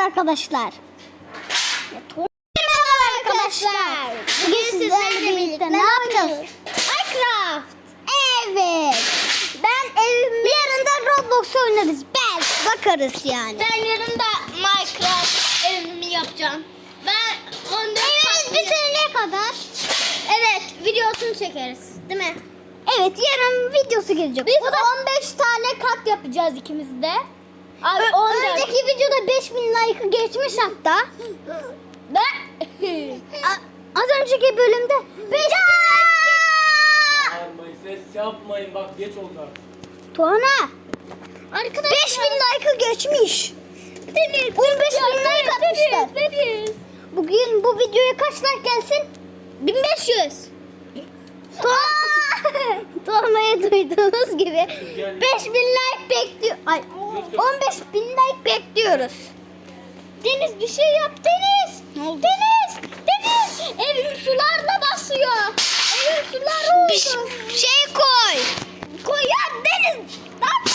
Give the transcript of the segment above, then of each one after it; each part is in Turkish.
arkadaşlar. Merhaba arkadaşlar. Bugün sizlerle birlikte ne yapacağız? Minecraft. Evet. Ben evim yarın da Roblox oynarız. Belki bakarız yani. Ben yarın da Minecraft evimi yapacağım. Ben 14 Evimiz bitirene kadar. Evet, videosunu çekeriz. Değil mi? Evet yarın videosu gelecek. Biz O da 15 tane kat yapacağız ikimiz de. Abi Ö- 14. önceki videoda 5000 like'ı geçmiş hatta. Ben A- az önceki bölümde 5000 Bağırmayın, ses yapmayın. Bak geç oldu artık. Tuana Arkadaşlar 5000 like'ı geçmiş. 15 bin like atmışlar. Deniz. Bugün bu videoya kaç like gelsin? 1500. Tuana'yı duyduğunuz gibi Gel. 5000 like bekliyor. Ay 15 bin like bekliyoruz. Deniz bir şey yap Deniz. Ne oldu? Deniz. Deniz. Evim sularla basıyor. Evim sular oldu. Bir şey koy. Koy ya Deniz. Ne?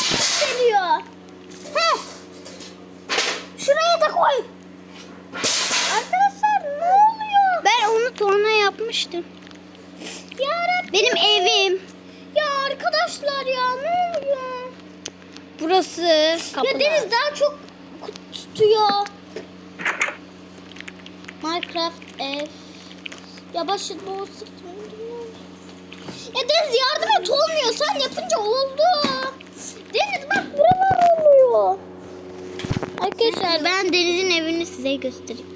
Heh. Şuraya da koy. Arkadaşlar ne oluyor? Ben onu Tuana yapmıştım. Yarabbim. Benim evim. Ya arkadaşlar ya ne oluyor? Burası kapılar. Ya Deniz daha çok tutuyor. Minecraft ev. Ya başı bu Ya Deniz yardım et olmuyor. Sen yapınca oldu. Deniz bak buralar oluyor. Arkadaşlar ben Deniz'in evini size göstereyim.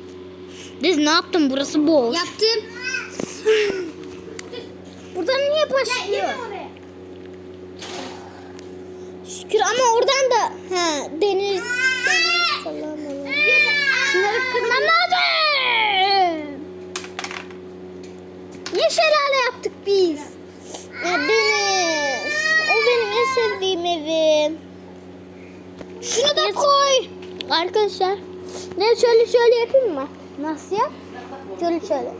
Deniz ne yaptın? Burası boş. Yaptım. Buradan niye başlıyor? Şükür ama oradan da ha, deniz deniz falan. Şunları kırmam lazım. Niye şelale yaptık biz? Ya Deniz. O benim en sevdiğim evim. Şunu da koy. Arkadaşlar. Ne şöyle şöyle yapayım mı? Nasıl yap? Şöyle şöyle.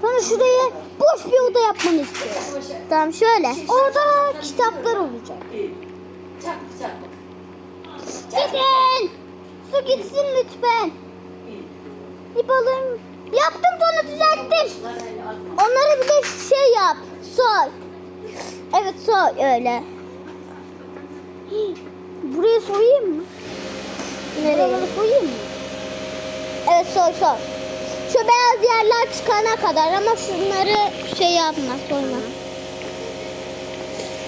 Sonra şuraya boş bir oda yapmanı istiyorum. Tamam şöyle. Orada kitaplar olacak. Gidin. Su gitsin lütfen. İp alayım. Yaptım sonra düzelttim. Onları bir de şey yap. Soy. Evet soy öyle. Buraya soyayım mı? Nereye? soyayım mı? Evet soy soy. Şu beyaz yerler çıkana kadar ama şunları şey yapma soyma.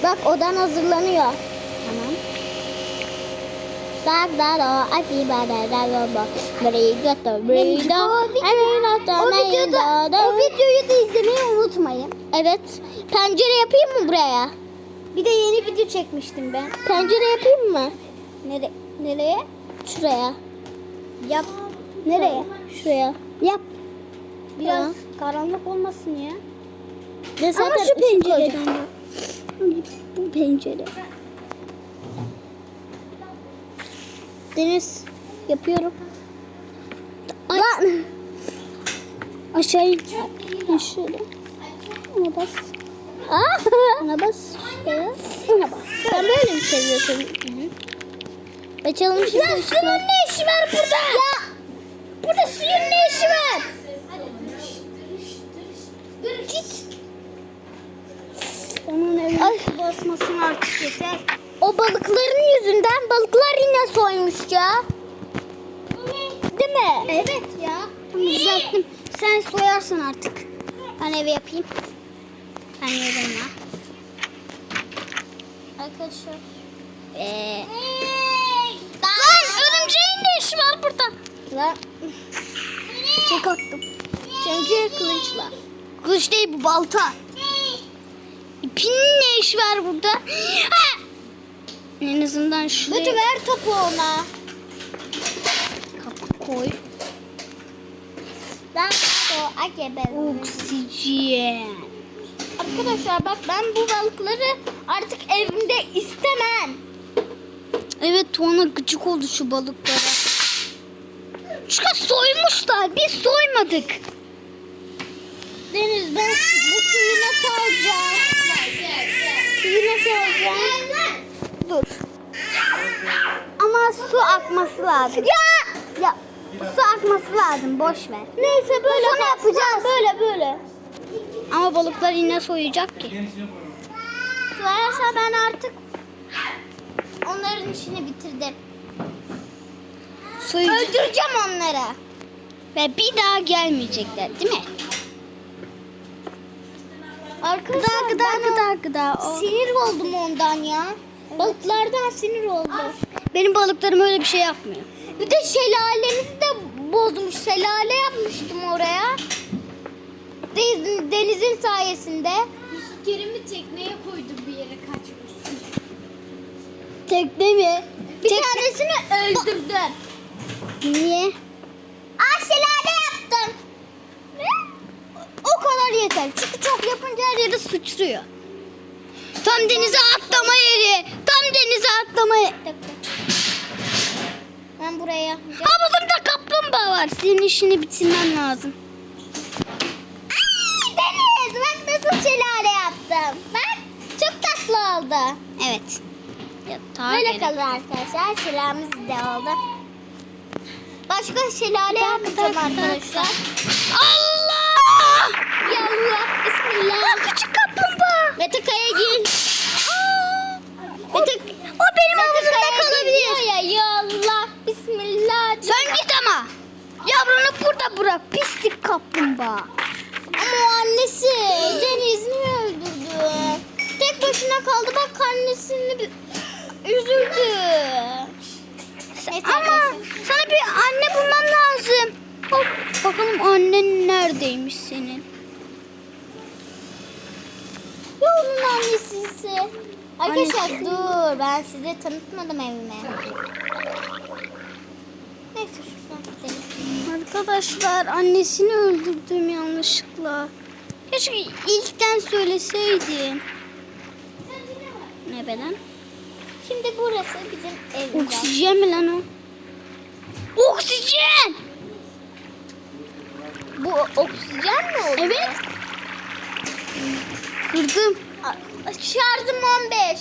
Bak odan hazırlanıyor. Tamam. Bak da da ati ba da da da ba. Bri götü bri da. O videoda o videoyu da izlemeyi unutmayın. Evet. Pencere yapayım mı buraya? Bir de yeni video çekmiştim ben. Pencere yapayım mı? Nere nereye? Şuraya. Yap. Nereye? Şuraya. Yap. Biraz Tamam. karanlık olmasın ya. De Ama şu pencere. Bu pencere. Deniz yapıyorum. Lan. Aşağı in. Ha, Şöyle. Ona bas. Aa, ona bas. Şöyle. Ona bas. Sen böyle mi seviyorsun? Açalım şimdi Ya suyun ışıkları. ne işi var burada? Ya burada suyun ne işi var? Git. Onun evine Ay. basmasın artık yeter. O balıkların yüzünden balıklar yine soymuş ya. Değil mi? Evet ya. Tamam düzelttim. Sen soyarsın artık. Ben evi yapayım. Ben yerim ya. Arkadaşlar. Ee... Lan örümceğin ne işi var burada? Lan. Tek attım. Çünkü kılıçla. Kılıç değil bu balta. İpin ne işi var burada? Ha! En azından şuraya Lütfen ver topu ona. kapı koy. Ben o akebe. Oksijen. Arkadaşlar bak ben bu balıkları artık evimde istemem. Evet Tuana gıcık oldu şu balıklara. Çünkü soymuşlar. Biz soymadık. Deniz ben bu suyu nasıl alacağım? Suyu nasıl alacağım? Dur. Ama su akması lazım. Ya! Ya su akması lazım. Boş ver. Neyse böyle Sonra yapacağız. Böyle böyle. Ama balıklar yine soyacak ki. Soyarsa ben artık onların işini bitirdim. Soyacak. Öldüreceğim onları. Ve bir daha gelmeyecekler değil mi? Arkadaşlar Gıda ben gıda gıda. O. sinir oldum ondan ya. Balıklardan sinir oldum. Benim balıklarım öyle bir şey yapmıyor. Bir de şelalemizi de bozmuş. Şelale yapmıştım oraya. Denizin, denizin sayesinde. Yusuf Kerim'i tekneye koydu bir yere kaçmasın. Tekne mi? Bir tanesini öldürdüm. Niye? Aa şelale yaptım. O kadar yeter. Çünkü çok yapınca her yere sıçrıyor. Tam denize atlama yeri. Tam denize atlama yeri. Ben buraya yapacağım. Havuzumda kaplumbağa var. Senin işini bitirmen lazım. Ay, Deniz bak nasıl şelale yaptım. Bak çok tatlı oldu. Evet. Yatağa Böyle gerek. kalır arkadaşlar. Şelalemiz de oldu. Başka şelale yapmayacağım arkadaşlar. Allah! Ya Allah bismillah. Mete Kaya gel. Mete, o benim havuzumda kalabilir. Ya ya Allah bismillah. Sen git ama. Yavrunu burada bırak. Pislik kaplumbağa. Ama annesi Deniz niye öldürdü? Tek başına kaldı bak annesini üzüldü. Ama sana bir anne bulmam lazım. Hop, bakalım annen neredeymiş senin? Ya onun annesisi. Arkadaşlar Annesi. dur ben size tanıtmadım evimi. Neyse şuradan gidelim. Arkadaşlar annesini öldürdüm yanlışlıkla. Keşke ilkten söyleseydin. Ne beden? Şimdi burası bizim evimiz. Oksijen mi lan o? Oksijen! Bu oksijen mi oldu? Evet. Kırdım. Şarjım 15.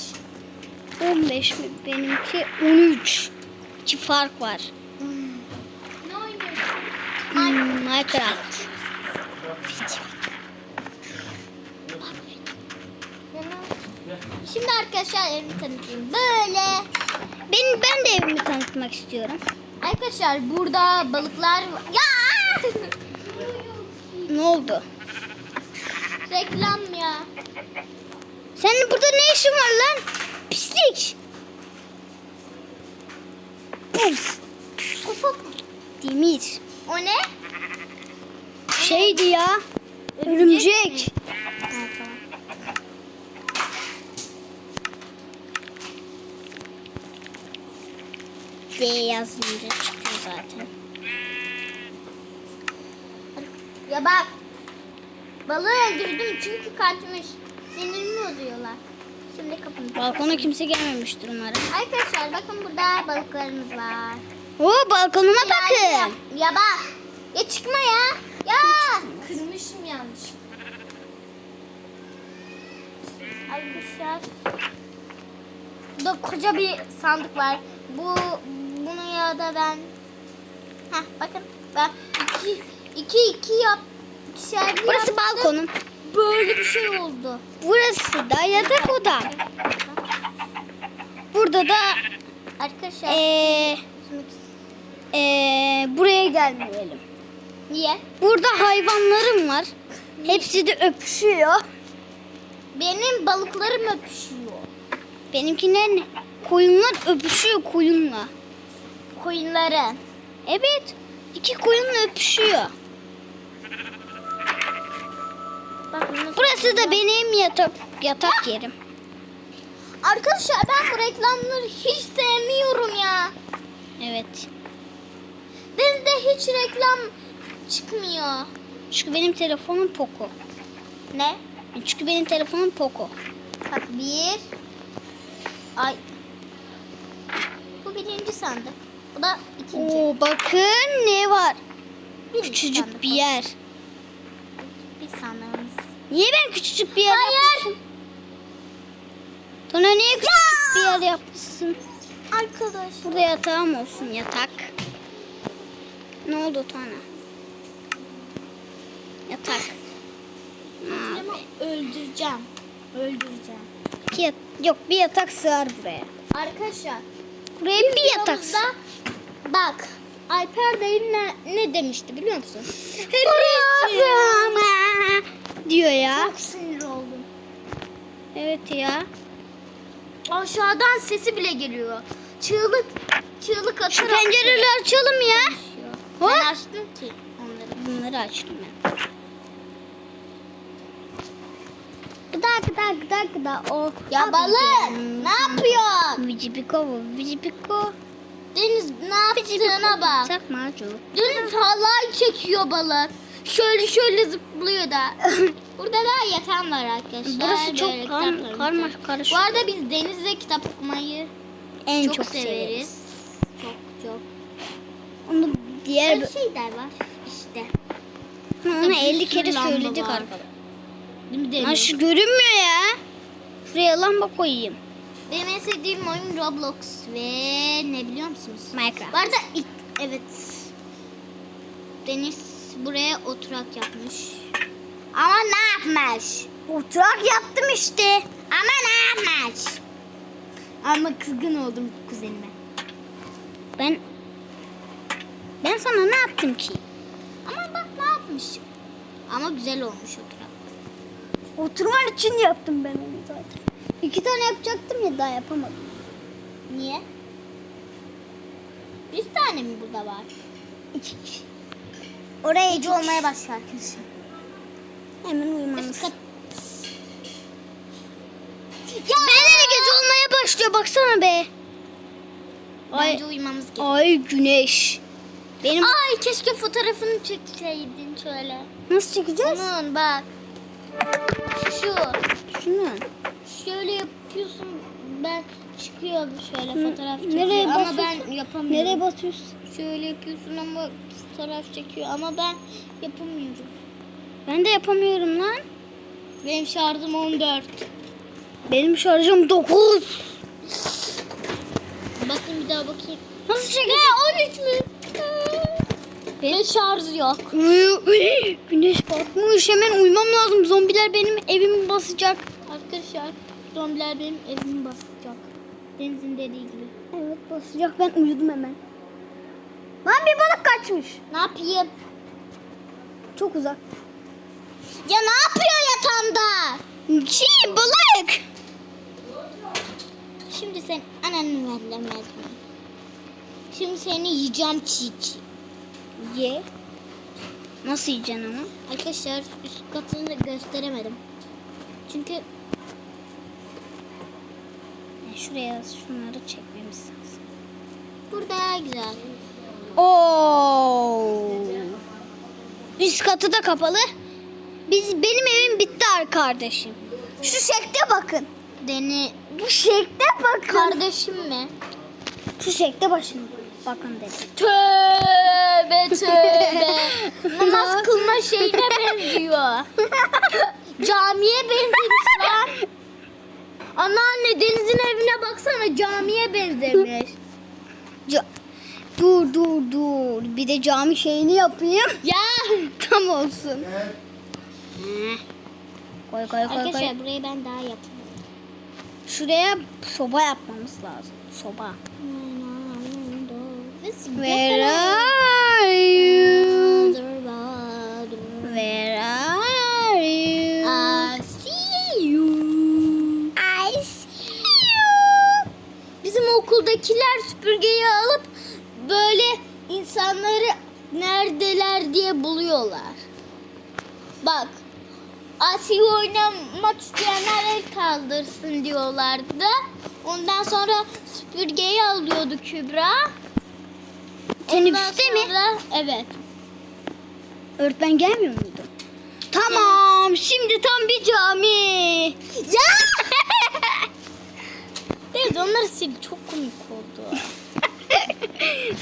15 mi? Benimki 13. İki fark var. Ne oynuyorsun? Hmm, Minecraft. Şimdi arkadaşlar evimi tanıtayım. Böyle. Ben, ben de evimi tanıtmak istiyorum. Arkadaşlar burada balıklar var. Ya! Ne oldu? Reklam ya. Senin burada ne işin var lan? Pislik. Puf. Ufuk. Demir. O ne? Şeydi ya. Örümcek. Tamam. D yazınca çıkıyor zaten. Ya bak. Balığı öldürdüm çünkü kaçmış. Sinirimi bozuyorlar. Şimdi kapını. Balkona kimse gelmemiştir umarım. Arkadaşlar bakın burada balıklarımız var. Oo balkonuma Ya, bakın. Ya bak. Ya çıkma ya. Ya. Kırmışım yanlış. Arkadaşlar. Burada koca bir sandık var. Bu bunu ya da ben Heh bakın ben iki iki iki yap ikişer bir Burası yaptım. balkonum. Böyle bir şey oldu. Burası da yatak odam. Burada da Arkadaşlar. ee, ee, buraya gelmeyelim. Niye? Burada hayvanlarım var. Hepsi de öpüşüyor. Benim balıklarım öpüşüyor. Benimkiler ne? Koyunlar öpüşüyor koyunla. Koyunların. Evet. iki koyunla öpüşüyor. Nasıl Burası da benim yatak yatak yerim. Arkadaşlar ben bu reklamları hiç sevmiyorum ya. Evet. Denizde hiç reklam çıkmıyor. Çünkü benim telefonum Poco. Ne? Çünkü benim telefonum Poco. Bak bir. Ay. Bu birinci sandık. Bu da ikinci. Oo bakın ne var. Birinci Küçücük sandık bir o. yer. Niye ben küçücük bir yer Hayır. yapmışım? Tona niye küçücük bir yer yapmışsın? Arkadaş. Burada yatağım olsun yatak. Ne oldu Tana? Yatak. Ama öldüreceğim. Öldüreceğim. Yat- Yok bir yatak sığar buraya. Arkadaşlar Buraya bir yatak sığar. bak Alper dayım ne, ne demişti biliyor musun? Burası diyor ya. Çok sinir oldum. Evet ya. Aşağıdan sesi bile geliyor. Çığlık çığlık atarak. Şu pencereleri açalım ya. Ben Hop. açtım ki onları. Bunları açtım ben. Gıda gıda gıda gıda. O. Ya balık ne yapıyorsun? Vicipiko bu. Vicipiko. Deniz ne yaptığına bak. Takma çocuk. Deniz halay çekiyor balık. Şöyle şöyle zıplıyor da. Burada da yatan var arkadaşlar. Burası Böyle çok kar, kitaplarımız karma var. karışık. Bu arada biz Deniz'le kitap okumayı en çok, çok, severiz. severiz. Çok çok. Onu diğer Her şeyler var işte. onu bir 50 sürü kere söyledik arkadaşlar. Şu görünmüyor ya. Şuraya lamba koyayım. Benim en sevdiğim oyun Roblox ve ne biliyor musunuz? Minecraft. Bu arada ilk, evet. Deniz buraya oturak yapmış. Ama ne yapmış? Oturak yaptım işte. Ama ne yapmış? Ama kızgın oldum kuzenime. Ben ben sana ne yaptım ki? Ama bak ne yapmış. Ama güzel olmuş oturak. Oturman için yaptım ben onu zaten. İki tane yapacaktım ya daha yapamadım. Niye? Bir tane mi burada var? İki kişi. Oraya Gece olmaya başlar arkadaşlar. Hemen kat- Ya Benim gece olmaya başlıyor baksana be. Ay, Bence uyumamız gerekiyor. ay güneş. Benim Ay keşke fotoğrafını çekseydin şöyle. nasıl çekeceğiz? Bunun bak. Şu. Şunu. Şöyle yapıyorsun. Ben çıkıyor şöyle fotoğraf çekiyor. nereye ama basıyorsun? ben yapamıyorum. Nereye basıyorsun? Şöyle yapıyorsun ama fotoğraf çekiyor ama ben yapamıyorum. Ben de yapamıyorum lan. Benim şarjım 14. Benim şarjım 9. Bakayım bir daha bakayım. Nasıl? Ne 13 mü? Ve şarj yok. Güneş batmış. Hemen uyumam lazım. Zombiler benim evimi basacak. Arkadaşlar zombiler benim evimi basacak. Deniz'in dediği gibi. Evet basacak. Ben uyudum hemen. Lan bir balık kaçmış. Ne yapayım? Çok uzak. Ya ne yapıyor yatağında? Çiğ balık. Şimdi sen ananı verlemez mi? Şimdi seni yiyeceğim çiğ. Ye. Nasıl yiyeceksin ama? Arkadaşlar üst katını da gösteremedim. Çünkü Ya şuraya şunları çekmemiz lazım. burada güzel. Oo. Üst katı da kapalı. Biz benim evim bitti kardeşim. Şu şekle bakın. Deni Bu şekle bakın. kardeşim mi? Şu şekle başın. Bakın dedi. Tövbe tövbe. Namaz kılma şeyine benziyor. Camiye benzemiş lan. Anneanne Deniz'in evine baksana camiye benzemiş. Ca- dur dur dur. Bir de cami şeyini yapayım. ya. Tam olsun. Heh. Koy koy koy koy. Arkadaşlar burayı ben daha yapayım. Şuraya soba yapmamız lazım. Soba. Where Where are you? Where are you? I see you. I see you. Bizim okuldakiler süpürgeyi alıp böyle insanları neredeler diye buluyorlar. Bak. Asiye oynamak isteyenler el kaldırsın diyorlardı. Ondan sonra süpürgeyi alıyordu Kübra. Teneffüste mi? Evet. Öğretmen gelmiyor muydu? Tamam. Şimdi tam bir cami. Ya! evet onları sil çok komik oldu.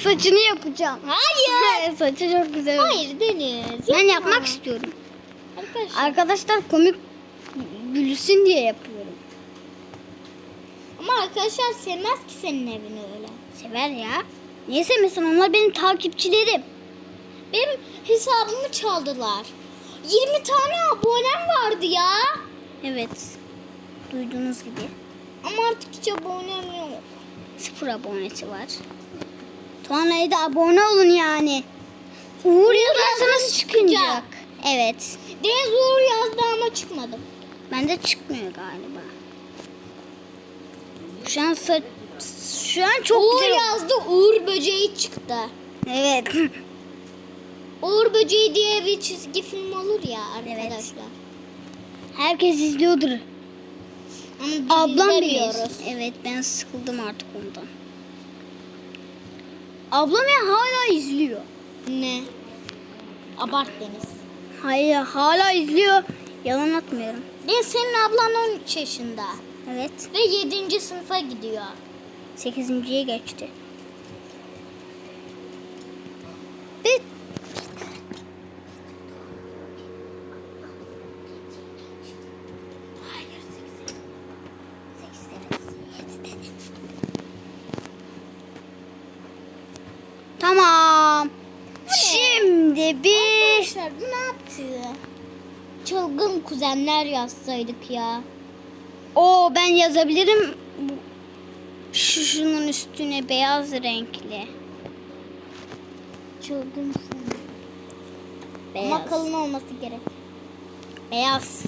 Saçını yapacağım. Hayır. Saçı çok güzel. Hayır Deniz. Ben yapma. yapmak istiyorum. Arkadaşlar. Arkadaşlar komik gülsün diye yapıyorum. Ama arkadaşlar sevmez ki senin evini öyle. Sever ya. Niye sevmesin? Onlar benim takipçilerim. Benim hesabımı çaldılar. 20 tane abonem vardı ya. Evet. Duyduğunuz gibi. Ama artık hiç abonem yok. Sıfır abonesi var. Tuana'ya da abone olun yani. Uğur yazarsanız çıkacak. Evet. Deniz Uğur yazdı ama çıkmadı. Bende çıkmıyor galiba. Şu an şu an çok Uğur güzel. yazdı Uğur böceği çıktı. Evet. Uğur böceği diye bir çizgi film olur ya arkadaşlar. Herkes izliyordur. Ama Ablam bile. izlemiyoruz. Evet ben sıkıldım artık ondan. Ablam ya hala izliyor. Ne? Abart Deniz. Hayır hala izliyor. Yalan atmıyorum. Deniz senin ablan 13 yaşında. Evet. Ve 7. sınıfa gidiyor. 8.ye geçti. Bir Tamam. Bir Arkadaşlar bu ne yaptı? Çılgın kuzenler yazsaydık ya. o ben yazabilirim. Şu şunun üstüne beyaz renkli. Çılgın kuzenler. Beyaz. Ama kalın olması gerek. Beyaz.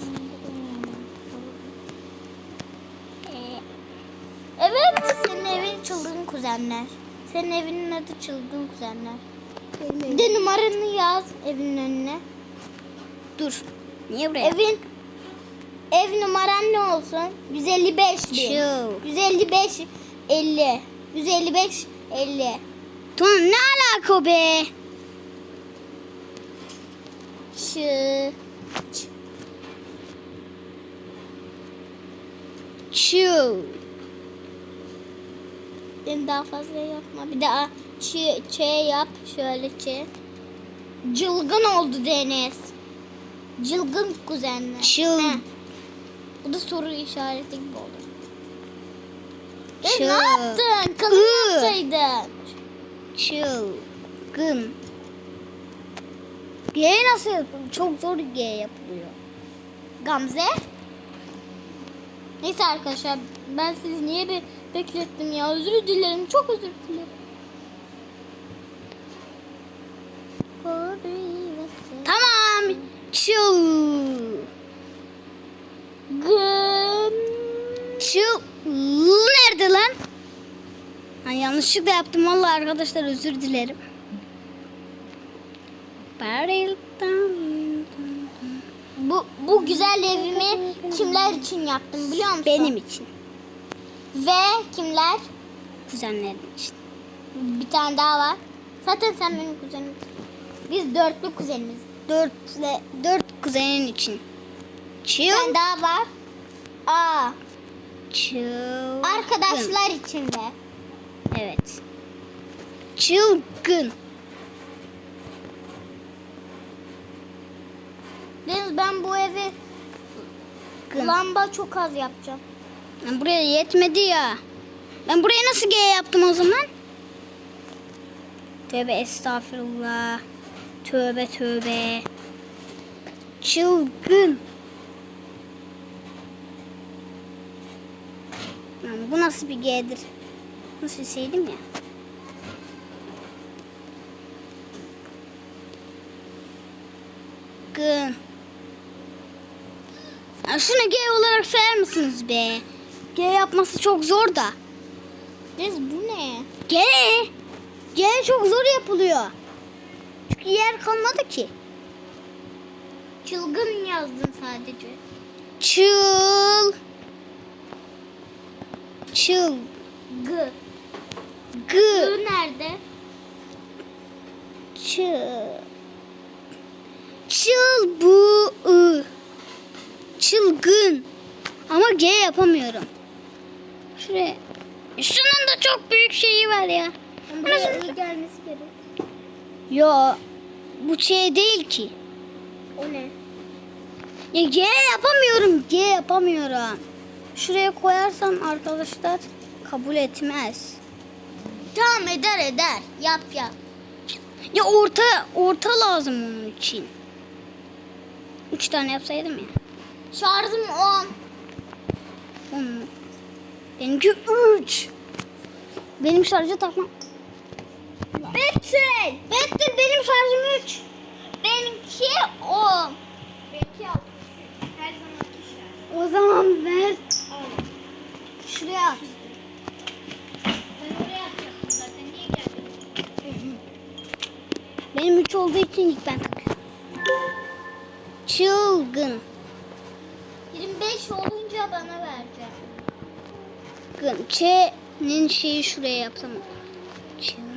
Evet. Senin evin çılgın kuzenler. Senin evinin adı çılgın kuzenler. Bir de numaranı yaz evin önüne. Dur. Niye buraya? Evin ev numaran ne olsun? 155 bin. Şu. 155 50. 155 50. Tamam ne alaka be? Çı. Şu. Ben daha fazla yapma. Bir daha çı, ç yap. Şöyle ç. Cılgın oldu Deniz. Cılgın kuzenler. Çıl. Heh. Bu da soru işareti gibi oldu. Çıl. ne yaptın? Kalın yapsaydın. Çılgın. G nasıl yapılıyor? Çok zor G yapılıyor. Gamze. Neyse arkadaşlar ben sizi niye bir beklettim ya özür dilerim çok özür dilerim. Tamam. Çıl. Çıl. Nerede lan? Ha, yanlışlıkla yaptım vallahi arkadaşlar özür dilerim. Bu, bu güzel evimi kimler için yaptım biliyor musun? Benim için. Ve kimler? Kuzenlerim için. Bir tane daha var. Zaten sen benim kuzenim. Biz dörtlü kuzeniz. Dörtle, dört kuzenin için. Çıl. tane daha var. Aa, Çılgın. arkadaşlar için de. Evet. Çılgın. Deniz ben bu evi Gın. lamba çok az yapacağım. Ben buraya yetmedi ya. Ben buraya nasıl G yaptım o zaman? Tövbe estağfurullah. Tövbe tövbe. Çılgın. Lan bu nasıl bir G'dir? Nasıl silseydim ya. Gın. Ya şunu G olarak sayar mısınız be? G yapması çok zor da. Deniz bu ne? G. G çok zor yapılıyor. Yer kalmadı ki. Çılgın yazdın sadece. Çıl. Çıl. G. G. G nerede? Çıl. Çıl bu. ı. Çılgın. Ama G yapamıyorum. Şuraya. Şunun da çok büyük şeyi var ya. I gelmesi gerek. Yo. Bu şey değil ki. O ne? Ya G yapamıyorum. G yapamıyorum. Şuraya koyarsam arkadaşlar kabul etmez. Tamam eder eder. Yap yap. Ya orta orta lazım onun için. Üç tane yapsaydım ya. Şarjım 10. On mu? Benimki üç. Benim şarjı takmam. Betül. Betül benim şarjım 3. Benimki 10. Benimki 6. Her zamanki şarj. O zaman ver. Şuraya at. Ben oraya atacaktım zaten. Niye geldin? Benim üç olduğu için ilk ben takıyorum. Çılgın. 25 olunca bana verecek. Çılgın. Ç'nin şeyi şuraya yapsam. Çılgın.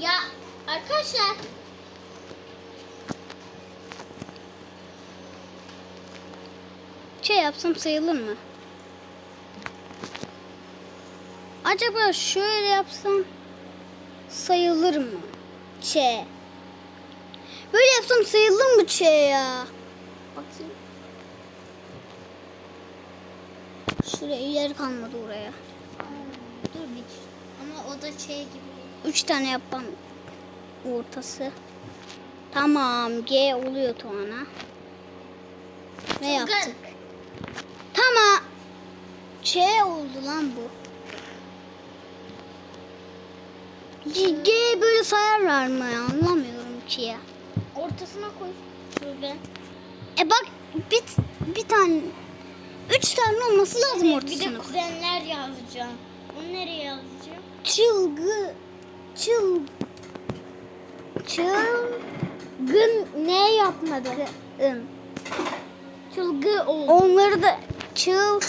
Ya arkadaşlar Ç yapsam sayılır mı? Acaba şöyle yapsam sayılır mı? Ç. Böyle yapsam sayılır mı Ç ya? Bakayım. Şuraya yer kalmadı oraya. dur bir. Ama o da şey gibi. Üç tane yapmam ortası. Tamam G oluyor Tuana. Ne yaptık? Tamam. Ç oldu lan bu. G, G böyle sayarlar mı ya? Anlamıyorum ki ya. Ortasına koy. Şöyle. E bak bir, bir tane üç tane olması lazım bir de ortasına. kuzenler yazacağım. Onu nereye yazacağım? Çılgı çıl çılgın Ne yapmadı? ın. Çılgı oldu. Onları da çıl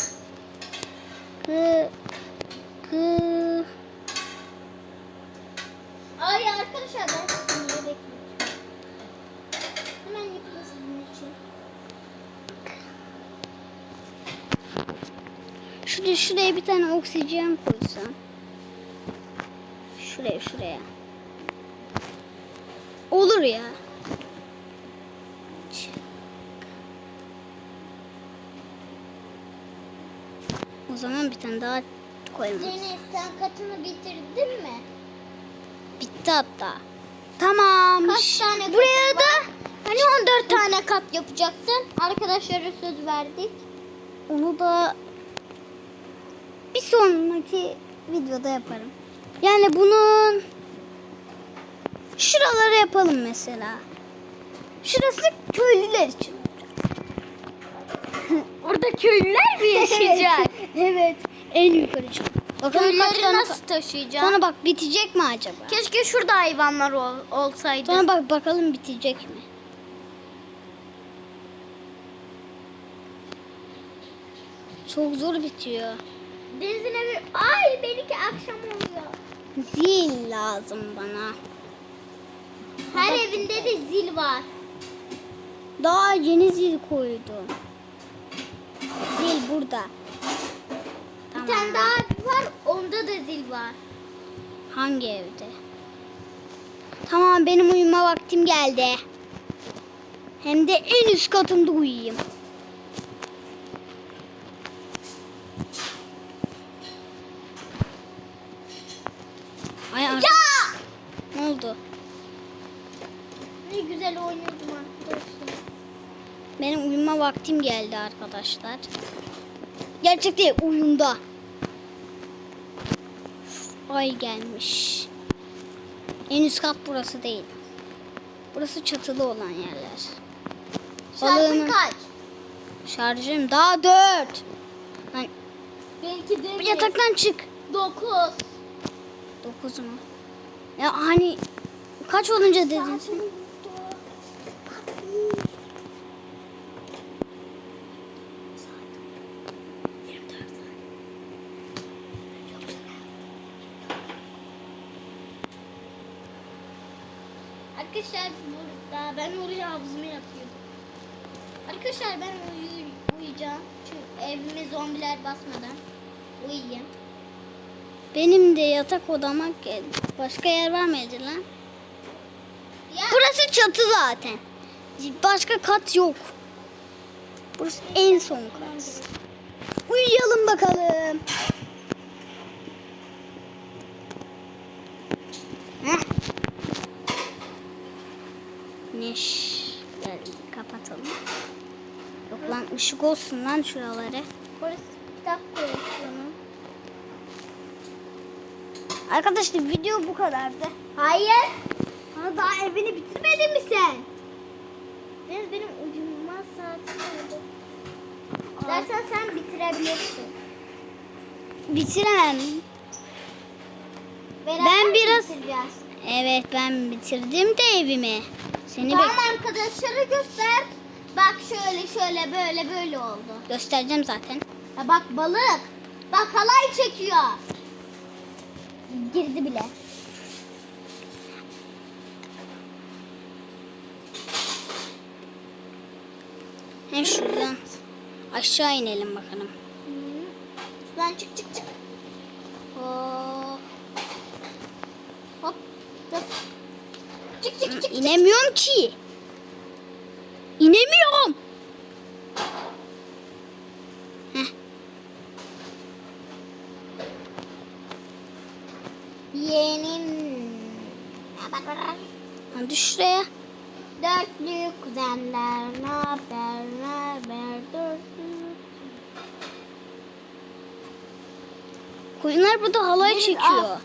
kı kı Ay arkadaşlar ben niye bekliyorum? Hemen yapayım sizin için. Şuraya şuraya bir tane oksijen koysam. Şuraya şuraya. Olur ya. O zaman bir tane daha koymalıyız. Deniz sen katını bitirdin mi? Bitti hatta. Tamam. Kaç tane Buraya katı da var? Hani 14 tane kat yapacaktın. Arkadaşlara söz verdik. onu da bir sonraki videoda yaparım. Yani bunun şuraları yapalım mesela. Şurası köylüler için. Orada köylüler mi yaşayacak? evet. En yukarı çık. Bakalım kaç Köyleri tane nasıl taşıyacağız? Sonra bak bitecek mi acaba? Keşke şurada hayvanlar ol, olsaydı. Sonra bak bakalım bitecek mi? Çok zor bitiyor. Denizin evi... Ay benimki akşam oluyor. Zil lazım bana. Her evinde de zil var. Daha yeni zil koydum. Zil burada. Bir tane daha ev var. Onda da zil var. Hangi evde? Tamam benim uyuma vaktim geldi. Hem de en üst katımda uyuyayım. Ay ar- Ne oldu? Ne güzel oynuyordum arkadaşlar. Benim uyuma vaktim geldi arkadaşlar. Gerçek değil oyunda. Ay gelmiş. En üst kat burası değil. Burası çatılı olan yerler. Şarjın kaç? Şarjım daha dört. Lan Belki de yataktan çık. 9. Dokuz mu? Ya hani kaç olunca dedin sen? Arkadaşlar burada ben oraya havuzumu yapıyordum. Arkadaşlar ben uyu uyuyacağım. Çünkü evime zombiler basmadan uyuyayım. Benim de yatak odama. Başka yer var mıydı lan? Ya Burası çatı zaten. Başka kat yok. Burası en son kat. Uyuyalım bakalım. Güneş geldi. Kapatalım. Yok lan ışık olsun lan şuraları. Burası kitap koleksiyonu. Arkadaşlar video bu kadardı. Hayır. Ama daha evini bitirmedin mi sen? Deniz benim ucuma saatim oldu. Dersen sen bitirebilirsin. Bitiremem. Beraber Ben biraz-. Evet ben bitirdim de evimi. Seni Tamam arkadaşlara göster. Bak şöyle şöyle böyle böyle oldu. göstereceğim zaten. Ya bak balık. Bak halay çekiyor. Girdi bile. Hem şuradan aşağı inelim bakalım. Şuradan çık çık çık. Hop. Hop. Hop. Çık çık çık. İnemiyorum ki. İnemiyorum. Heh, Yeğenim. Bak. hadi şuraya. Dörtlü kuzenler ne haber ne haber dörtlü. Koyunlar burada halay Deniz, çekiyor.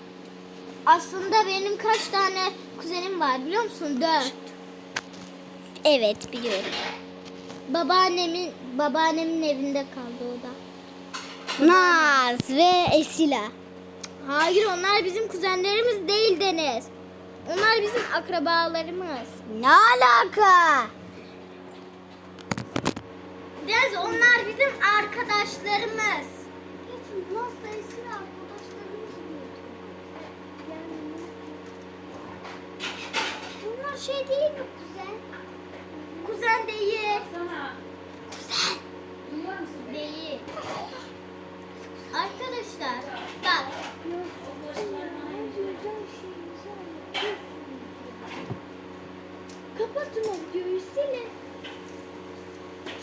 Aslında benim kaç tane kuzenim var biliyor musun? Dört. Evet biliyorum. Babaannemin babaannemin evinde kaldı o da. Naz ve Esila. Hayır onlar bizim kuzenlerimiz değil Deniz. Onlar bizim akrabalarımız. Ne alaka? Deniz onlar bizim arkadaşlarımız. Nasıl Esra arkadaşlarımız Bunlar şey değil mi kuzen? Değil. Kuzen. Değil. Arkadaşlar bak. Kapatın o videoyu silin.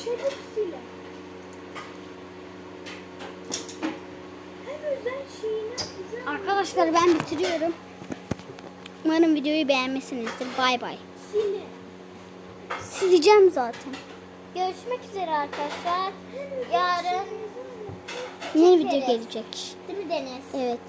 Çabuk silin. Hem özel şeyine güzel. Arkadaşlar ben bitiriyorum. Umarım videoyu beğenmişsinizdir. Bay bay. Silin. Sileceğim zaten. Görüşmek üzere arkadaşlar. Yarın Yeni video gelecek. değil mi Deniz? Evet.